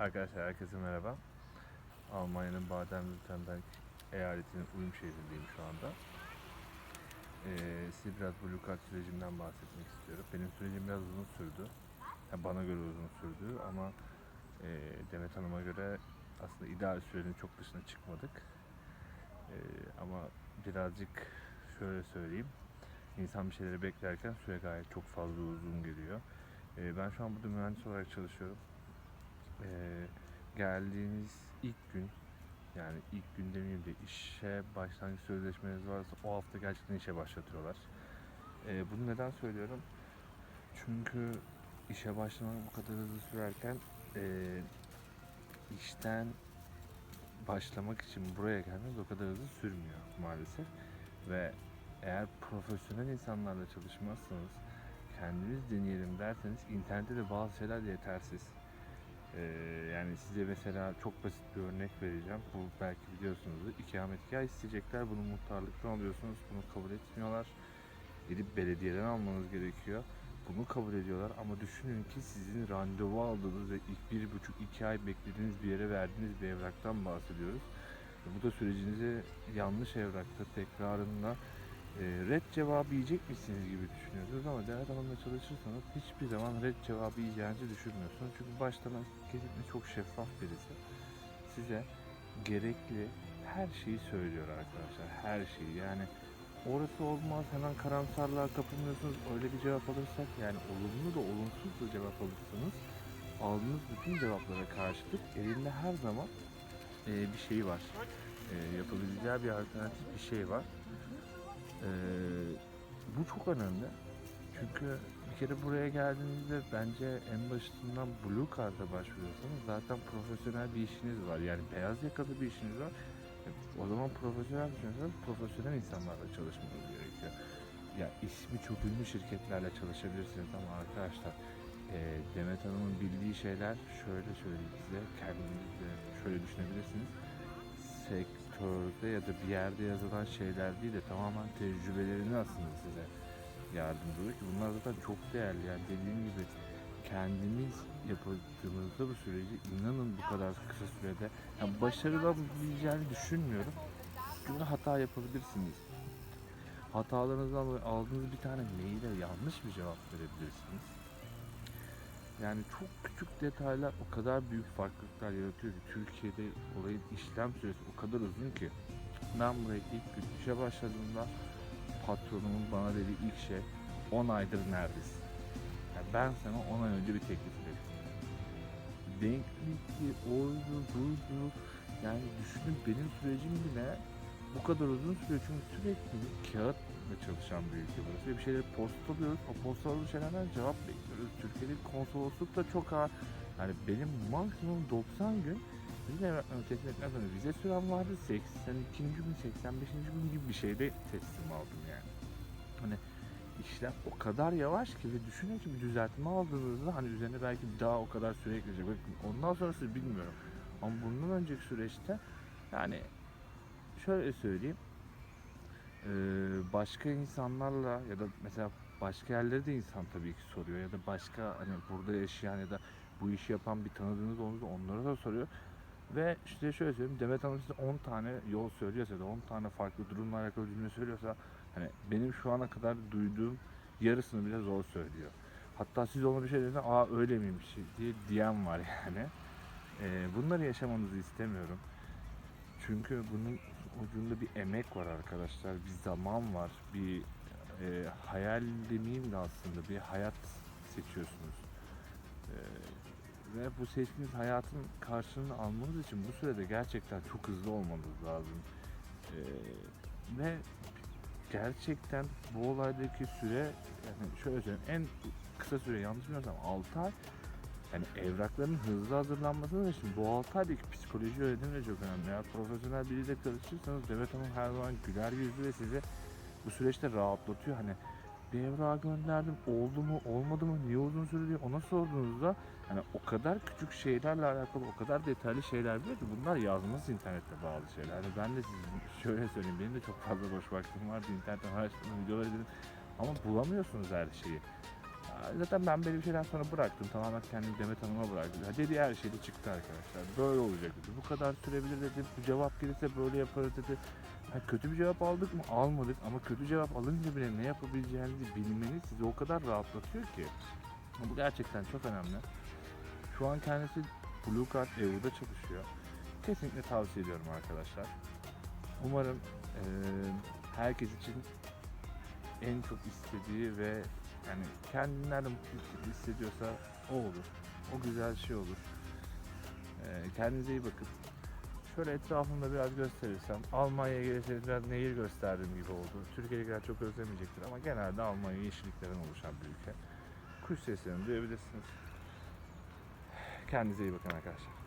Arkadaşlar herkese merhaba. Almanya'nın Baden-Württemberg eyaletinin uyum şehrindeyim şu anda. Ee, size biraz bu lükat sürecimden bahsetmek istiyorum. Benim sürecim biraz uzun sürdü. Yani bana göre uzun sürdü ama e, Demet Hanım'a göre aslında ideal sürenin çok dışına çıkmadık. Ee, ama birazcık şöyle söyleyeyim. İnsan bir şeyleri beklerken süre gayet çok fazla uzun geliyor. Ee, ben şu an burada mühendis olarak çalışıyorum. Ee, geldiğiniz ilk gün yani ilk gün demeyeyim de işe başlangıç sözleşmeniz varsa o hafta gerçekten işe başlatıyorlar. Ee, bunu neden söylüyorum? Çünkü işe başlamak bu kadar hızlı sürerken ee, işten başlamak için buraya gelmeniz o kadar hızlı sürmüyor maalesef. Ve eğer profesyonel insanlarla çalışmazsanız kendiniz deneyelim derseniz internette de bazı şeyler yetersiz. Ee, yani size mesela çok basit bir örnek vereceğim. Bu belki biliyorsunuzdur. İkametgah isteyecekler. Bunu muhtarlıktan alıyorsunuz. Bunu kabul etmiyorlar. Gidip belediyeden almanız gerekiyor. Bunu kabul ediyorlar ama düşünün ki sizin randevu aldığınız ve ilk bir buçuk iki ay beklediğiniz bir yere verdiğiniz bir evraktan bahsediyoruz. Bu da sürecinizi yanlış evrakta tekrarında red cevabı yiyecek misiniz gibi düşünüyorsunuz ama Denet Hanım'la çalışırsanız hiçbir zaman red cevabı yiyeceğinizi düşünmüyorsunuz. Çünkü baştan kesinlikle çok şeffaf birisi. Size gerekli her şeyi söylüyor arkadaşlar. Her şeyi yani orası olmaz hemen karamsarlığa kapılmıyorsunuz. Öyle bir cevap alırsak yani olumlu da olumsuz da cevap alırsanız aldığınız bütün cevaplara karşılık elinde her zaman e, bir şey var. E, yapabileceği bir alternatif bir şey var. Ee, bu çok önemli. Çünkü bir kere buraya geldiğinizde bence en başından Blue Card'a başvuruyorsanız zaten profesyonel bir işiniz var. Yani beyaz yakalı bir işiniz var. E, O zaman profesyonel düşünüyorsanız profesyonel insanlarla çalışmanız gerekiyor. Ya ismi çok ünlü şirketlerle çalışabilirsiniz ama arkadaşlar e, Demet Hanım'ın bildiği şeyler şöyle söyleyeyim size kendiniz şöyle düşünebilirsiniz sektörde ya da bir yerde yazılan şeyler değil de tamamen tecrübelerini aslında size yardımcı oluyor ki bunlar zaten çok değerli. Yani dediğim gibi kendimiz yaptığımızda bu süreci inanın bu kadar kısa sürede yani başarılabileceğini düşünmüyorum. Çünkü hata yapabilirsiniz. Hatalarınızdan dolayı aldığınız bir tane maile yanlış bir cevap verebilirsiniz yani çok küçük detaylar o kadar büyük farklılıklar yaratıyor ki Türkiye'de olayın işlem süresi o kadar uzun ki ben buraya ilk gün işe başladığımda patronumun bana dediği ilk şey 10 aydır neredesin? Yani ben sana 10 ay önce bir teklif ettim. Denklikti, oydu, buydu. Yani düşünün benim sürecim bile bu kadar uzun sürüyor çünkü sürekli bir kağıtla çalışan bir ülke burası. Ve bir şeyleri postalıyoruz. O postaladığımız şeylerden cevap bekliyoruz. Türkiye'de konsolosluk da çok ağır. Yani benim maksimum 90 gün vize teslim etmeden sonra vize sürem vardı. 82. gün, 85. gün gibi bir şeyde teslim aldım yani. Hani işlem o kadar yavaş ki ve düşünün ki bir düzeltme aldığınızda hani üzerine belki daha o kadar süre ekleyecek. Bakın Ondan sonrası bilmiyorum. Ama bundan önceki süreçte yani şöyle söyleyeyim. Başka insanlarla ya da mesela başka yerlerde de insan tabii ki soruyor ya da başka hani burada yaşayan ya da bu işi yapan bir tanıdığınız olursa onlara da soruyor. Ve işte şöyle söyleyeyim Demet Hanım size 10 tane yol söylüyorsa da 10 tane farklı durumla alakalı cümle söylüyorsa hani benim şu ana kadar duyduğum yarısını bile zor söylüyor. Hatta siz ona bir şey dediğinde aa öyle miymiş diye diyen var yani. Ee, bunları yaşamanızı istemiyorum. Çünkü bunun ucunda bir emek var arkadaşlar, bir zaman var, bir e, hayal demeyeyim de aslında bir hayat seçiyorsunuz. E, ve bu seçtiğiniz hayatın karşılığını almanız için bu sürede gerçekten çok hızlı olmanız lazım. E, ve gerçekten bu olaydaki süre yani şöyle söyleyeyim en kısa süre yanlış bilmiyorsam 6 ay yani evrakların hızlı hazırlanmasının için bu 6 aydaki psikoloji öğrenimi de çok önemli. Eğer profesyonel biriyle çalışırsanız Demet Hanım her zaman güler yüzlü ve sizi bu süreçte rahatlatıyor. Hani bir evrağı gönderdim oldu mu olmadı mı niye uzun sürdü diye ona sorduğunuzda hani o kadar küçük şeylerle alakalı o kadar detaylı şeyler biliyor ki bunlar yazması internette bağlı şeyler. Hani ben de sizin şöyle söyleyeyim benim de çok fazla boş vaktim vardı internetten araştırdım videoları izledim ama bulamıyorsunuz her şeyi. Zaten ben belli bir şeyden sonra bıraktım. Tamamen kendimi Demet Hanım'a bıraktım. Ya Dediği her şeyde çıktı arkadaşlar. Böyle olacak dedi. Bu kadar sürebilir dedi. Bu cevap gelirse böyle yaparız dedi. Ha, kötü bir cevap aldık mı? Almadık. Ama kötü cevap alınca bile ne yapabileceğinizi bilmeniz sizi o kadar rahatlatıyor ki. Bu gerçekten çok önemli. Şu an kendisi Blue Card EU'da çalışıyor. Kesinlikle tavsiye ediyorum arkadaşlar. Umarım eee, herkes için en çok istediği ve yani kendinden nerede hissediyorsa o olur. O güzel şey olur. Eee kendinize iyi bakın. Şöyle etrafımda biraz gösterirsem Almanya'ya gelirseniz biraz nehir gösterdiğim gibi oldu. Türkiye'dekiler çok özlemeyecektir ama genelde Almanya yeşilliklerden oluşan bir ülke. Kuş seslerini duyabilirsiniz. Kendinize iyi bakın arkadaşlar.